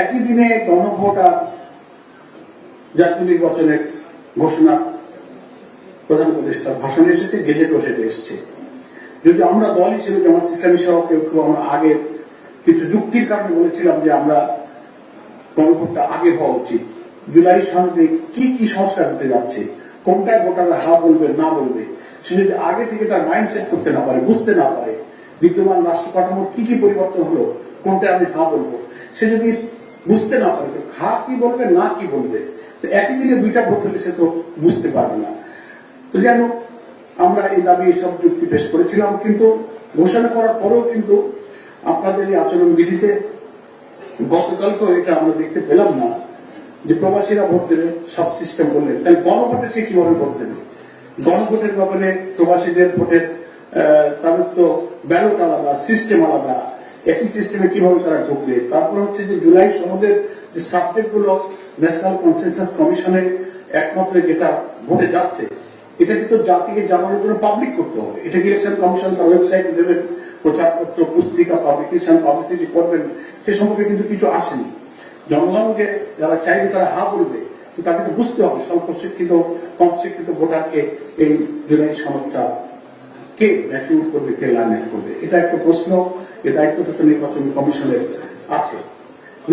একই দিনে গণভোট জাতীয় নির্বাচনের ঘোষণা প্রধান উপদেষ্টার ভাষণে এসেছে গেজেটও সেটা এসছে। যদি আমরা দল হিসেবে জামাত ইসলামী সহ কেউ কেউ আমরা আগে কিছু যুক্তির কারণে বলেছিলাম যে আমরা গণভোটটা আগে হওয়া উচিত, জুলাই সনদে কি কি সংস্কার হতে যাচ্ছে, কোনটায় ভোটাররা হা বলবে, না বলবে, সে যদি আগে থেকে তার মাইন্ডসেট করতে না পারে, বুঝতে না পারে, বিদ্যমান রাষ্ট্র কাঠামোর কি কি পরিবর্তন হলো, কোনটায় আমি হা বলব, সে যদি বুঝতে না পারবে হা কি বলবে, না কি বলবে, তো একই দিনে দুইটা ভোট হলে সে তো বুঝতে পারবে না। তো যেন আমরা এই দাবি এসব যুক্তি পেশ করেছিলাম, কিন্তু ঘোষণা করার পরেও কিন্তু আপনাদের এই আচরণ বিধিতে গতকালকেও এটা আমরা দেখতে পেলাম না যে প্রবাসীরা ভোট দেবে, সব সিস্টেম বললেন। তাই গণভোটে সে কীভাবে ভোট দেবে? গণভোটের ব্যাপারে প্রবাসীদের ভোটের তাদের তো ব্যালট আলাদা সিস্টেম আলাদা। একই সিস্টেমে কীভাবে তারা ঢুকবে? তারপর হচ্ছে যে জুলাই সনদের যে সাবজেক্টগুলো ন্যাশনাল কনসেনসাস কমিশনে একমাত্র যেটা ভোটে যাচ্ছে এটা কিন্তু জাতিকে জানানোর জন্য পাবলিক করতে হবে। এটা কি ইলেকশন কমিশন তার ওয়েবসাইট দেবেন, প্রচারপত্র, পুস্তিকা পাবলিকেশন পাবলিসিটি করবেন, সে সম্পর্কে কিন্তু কিছু আসেনি। জনগণকে যারা চাইবে তারা হা বলবে তাকে তো বুঝতে হবে, স্বল্প শিক্ষিত, কম শিক্ষিত ভোটারকে এই জুলাই সনদটা কে ম্যাচিউর করবে, কে লাইন করবে? এটা একটা প্রশ্ন। এ দায়িত্বটা নির্বাচন কমিশনের আছে।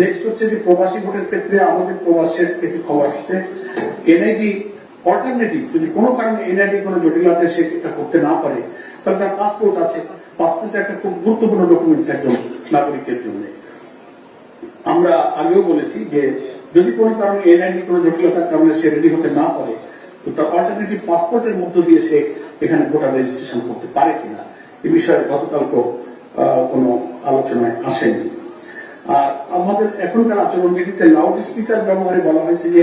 নেক্সট হচ্ছে যে প্রবাসী ভোটের ক্ষেত্রে আমাদের প্রবাসের থেকে খবর আসছে। এনআইডি অল্টারনেটিভ যদি কোনো কারণে এনআইডি কোনো জটিলতা সে এটা করতে না পারে, তাহলে তার পাসপোর্ট আছে। পাসপোর্ট একটা খুব গুরুত্বপূর্ণ ডকুমেন্টস একজন নাগরিকের জন্য। আমরা আগেও বলেছি যে যদি কোনো কারণে এনআইডি কোনো জটিলতার কারণে সে রেডি হতে না পারে, তো তার অল্টারনেটিভ পাসপোর্টের মধ্য দিয়ে সে এখানে ভোটার রেজিস্ট্রেশন করতে পারে কিনা, এ বিষয়ে গতকালকেও কোনো আলোচনায় আসেনি। আর আমাদের এখনকার আচরণ বিধিতে লাউড স্পিকার ব্যবহারে বলা হয়েছে যে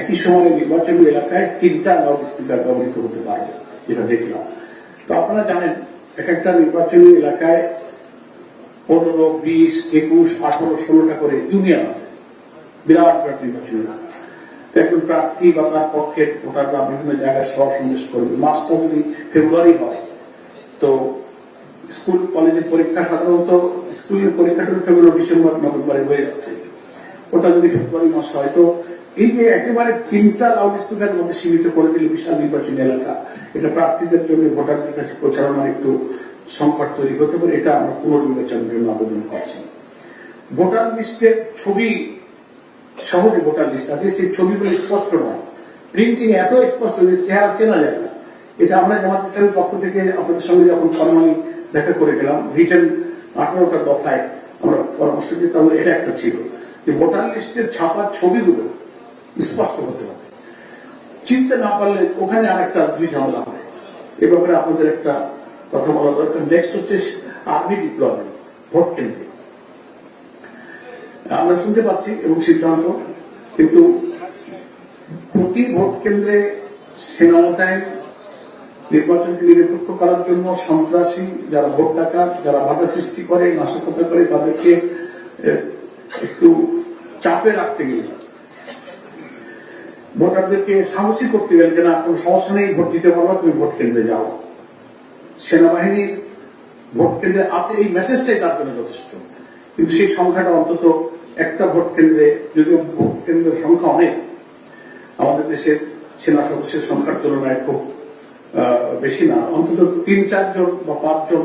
একই সময়ে নির্বাচনী এলাকায় তিনটা লাউড স্পিকার ব্যবহৃত হতে পারে, যেটা দেখলাম। তো আপনারা জানেন এক একটা নির্বাচনী এলাকায় পনেরো, বিশ, একুশ, আঠারো, ষোলোটা করে ইউনিয়ন আছে। বিরাট বিরাট নির্বাচনী এলাকা। একজন প্রার্থী বা তার পক্ষের ভোটাররা বিভিন্ন জায়গায় সহ সন্দেশ করবে। মাসটা যদি ফেব্রুয়ারি হয়, তো স্কুল, কলেজের পরীক্ষা সাধারণত স্কুলের পরীক্ষাটা ফেব্রুয়ারি ডিসেম্বর, নভেম্বরে হয়ে যাচ্ছে। ওটা যদি ফেব্রুয়ারি মাস হয়, তো এই যে একেবারে তিনটা লাউড স্পিকারের মধ্যে সীমিত করে দিলে বিশাল নির্বাচনী এলাকা, এটা প্রার্থীদের জন্য, ভোটারদের কাছে প্রচারণার একটু সংকট তৈরি হতে পারে, এটা আমরা পুনর্বিবেচনার জন্য আবেদন করছি। ভোটার লিস্টের ছবি সহজে ভোটার লিস্ট আছে, সেই ছবিগুলো স্পষ্ট নয়। প্রিন্টিং এত স্পষ্ট যে চেহারা চেনা যায় না। এটা আমরা জামাত ইসলামের পক্ষ থেকে আপনাদের সঙ্গে যখন ফরমালি দেখা করে গেলাম রিটার্ন আঠারোটা দফায় আমরা পরামর্শ দিতাম এটা একটা ছিল যে ভোটার লিস্টের ছাপার ছবিগুলো স্পষ্ট হতে হবে। চিনতে না পারলে ওখানে আরেকটা দুই ঝামেলা হয় এ ব্যাপারে আপনাদের একটা কথা বলা দরকার। নেক্সট হচ্ছে আর্মি ডিপ্লয়মেন্ট ভোট কেন্দ্রে আমরা শুনতে পাচ্ছি এবং সিদ্ধান্ত, কিন্তু প্রতি ভোট কেন্দ্রে সেনা মোতায়েন নির্বাচনকে নিরপেক্ষ করার জন্য সন্ত্রাসী, যারা ভোট ডাকাত, যারা বাধা সৃষ্টি করে, নাশকতা করে, তাদেরকে একটু চাপে রাখতে গেলে ভোটারদেরকে সাহসী করতে গেলে যে, না, কোনো সমস্যা নেই, ভোট দিতে পারবা, তুমি ভোট কেন্দ্রে যাও। সেনাবাহিনীর ভোট কেন্দ্রে আছে এই মেসেজটাই তার জন্য যথেষ্ট। কিন্তু সেই সংখ্যাটা অন্তত একটা ভোট কেন্দ্রে, যদিও ভোট কেন্দ্রের সংখ্যা অনেক, আমাদের দেশের সেনা সদস্যের সংখ্যার তুলনায় খুব বেশি না, অন্তত তিন, চারজন বা পাঁচজন।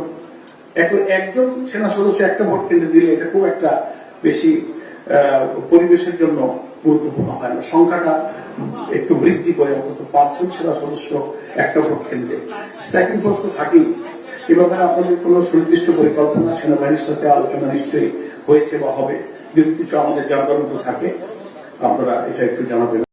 এখন একজন সেনা সদস্য একটা ভোট কেন্দ্রে দিলে এটা খুব একটা বেশি পরিবেশের জন্য গুরুত্বপূর্ণ হয় না। সংখ্যাটা একটু বৃদ্ধি করে অন্তত পাঁচজন সেনা সদস্য একটা ভোট কেন্দ্রে। স্ট্রাইকিং ফোর্স তো থাকেই। এ ব্যাপারে আপনাদের কোনো সুনির্দিষ্ট পরিকল্পনা সেনাবাহিনীর সাথে আলোচনা নিশ্চয়ই হয়েছে বা হবে। যদি কিছু আমাদের জানার মতো থাকে, আপনারা এটা একটু জানাবেন।